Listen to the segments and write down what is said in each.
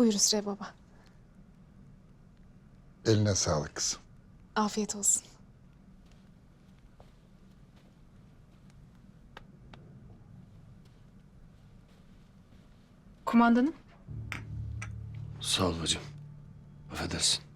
Buyur Hüsrev Baba. Eline sağlık kızım. Afiyet olsun. Kumandanım. Sağ ol bacım. Affedersin.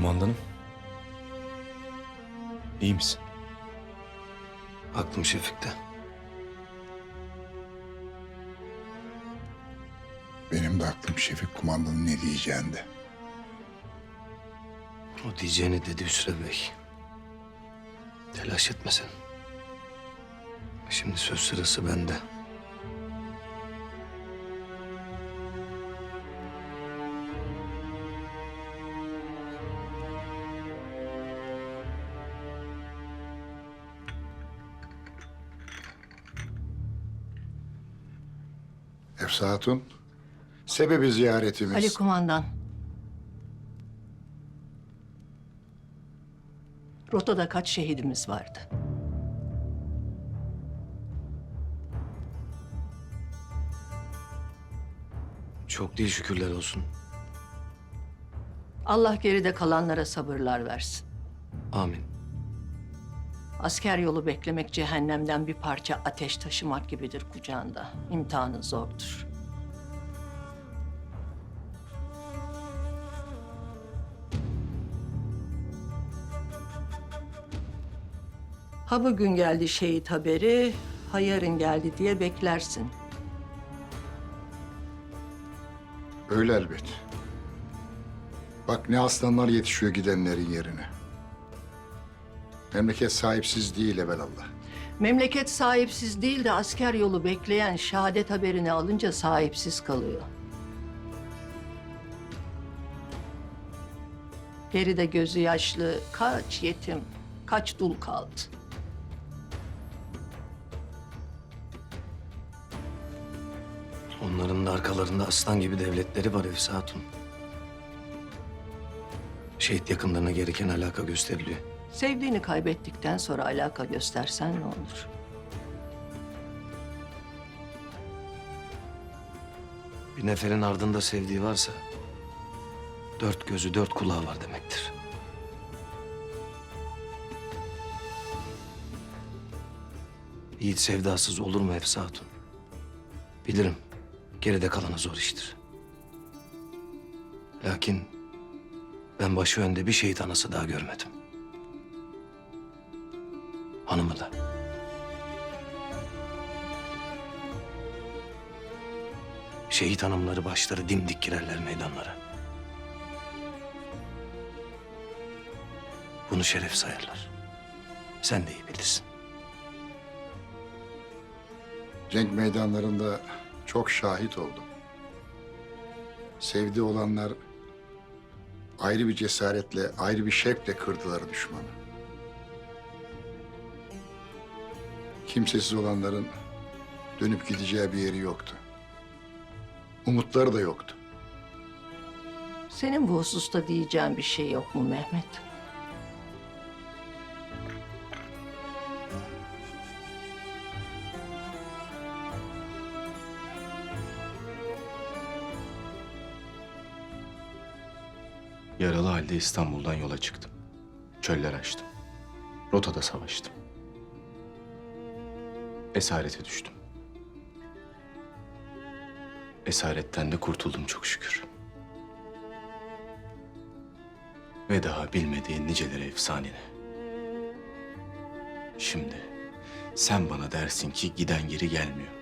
Kumandanım. İyi misin? Aklım Şefik'te. Benim de aklım Şefik kumandanın ne diyeceğinde. O diyeceğini dedi Hüsrev Bey. Telaş etme sen. Şimdi söz sırası bende. Efsa Hatun, sebebi ziyaretimiz... Ali kumandan. Rotada kaç şehidimiz vardı? Çok değil şükürler olsun. Allah geride kalanlara sabırlar versin. Amin. Asker yolu beklemek cehennemden bir parça ateş taşımak gibidir kucağında. İmtihanı zordur. Ha bugün geldi şehit haberi, ha yarın geldi diye beklersin. Öyle elbet. Bak ne aslanlar yetişiyor gidenlerin yerine. Memleket sahipsiz değil evelallah. Memleket sahipsiz değil de asker yolu bekleyen şehadet haberini alınca sahipsiz kalıyor. Geride gözü yaşlı kaç yetim, kaç dul kaldı. Onların da arkalarında aslan gibi devletleri var Efsa Hatun. Şehit yakınlarına gereken alaka gösteriliyor. Sevdiğini kaybettikten sonra alaka göstersen ne olur? Bir neferin ardında sevdiği varsa... ...dört gözü dört kulağı var demektir. Yiğit sevdasız olur mu Efsa Hatun? Bilirim, geride kalanı zor iştir. Lakin ben başı önde bir şehit anası daha görmedim. Hanımı da. Şehit hanımları başları dimdik girerler meydanlara. Bunu şeref sayarlar. Sen de iyi bilirsin. Cenk meydanlarında çok şahit oldum. Sevdiği olanlar ayrı bir cesaretle, ayrı bir şevkle kırdılar düşmanı. Kimsesiz olanların dönüp gideceği bir yeri yoktu. Umutları da yoktu. Senin bu hususta diyeceğin bir şey yok mu Mehmet? Yaralı halde İstanbul'dan yola çıktım. Çöller açtım. Rotada savaştım. Esarete düştüm. Esaretten de kurtuldum çok şükür. Ve daha bilmediğin niceleri efsanene. Şimdi sen bana dersin ki giden geri gelmiyor.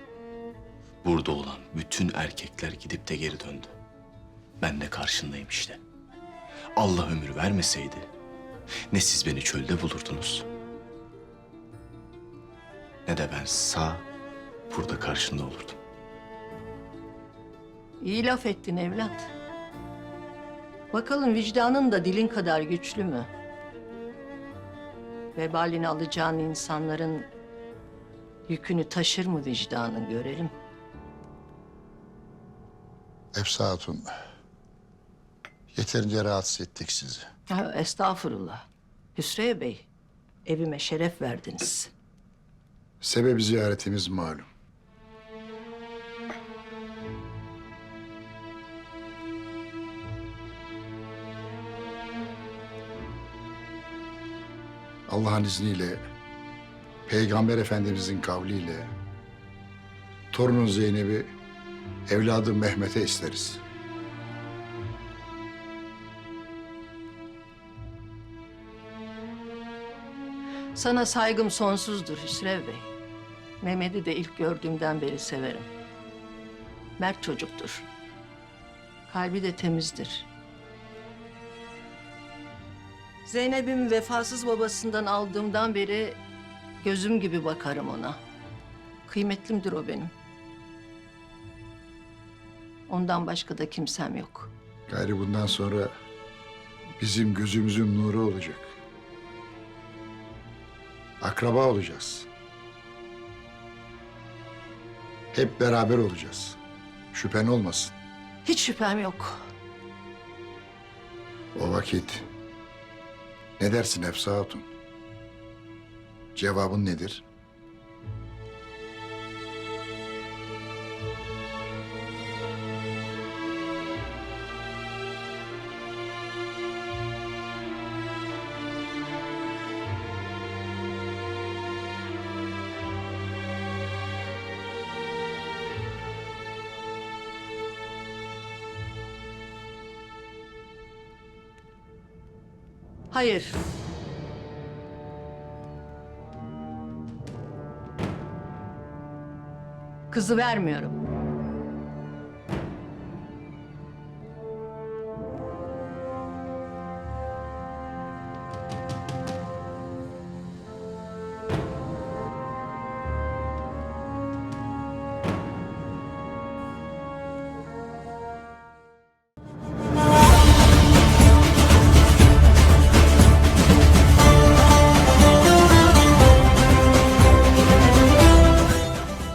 Burada olan bütün erkekler gidip de geri döndü. Ben de karşındayım işte. Allah ömür vermeseydi ne siz beni çölde bulurdunuz ne de ben sağ burada karşında olurdum. İyi laf ettin evlat. Bakalım vicdanın da dilin kadar güçlü mü? Vebalini alacağın insanların yükünü taşır mı vicdanın görelim. Efsa Hatun. Yeterince rahatsız ettik sizi. Ha, estağfurullah. Hüsrev Bey, evime şeref verdiniz. Sebebi ziyaretimiz malum. Allah'ın izniyle, Peygamber Efendimizin kavliyle, torunun Zeynep'i, evladı Mehmet'e isteriz. Sana saygım sonsuzdur Hüsrev Bey. Mehmet'i de ilk gördüğümden beri severim. Mert çocuktur. Kalbi de temizdir. Zeynep'im vefasız babasından aldığımdan beri gözüm gibi bakarım ona. Kıymetlimdir o benim. Ondan başka da kimsem yok. Gayrı bundan sonra bizim gözümüzün nuru olacak. Akraba olacağız. Hep beraber olacağız. Şüphen olmasın. Hiç şüphem yok. O vakit ne dersin Efsa Hatun? Cevabın nedir? Hayır. Kızı vermiyorum.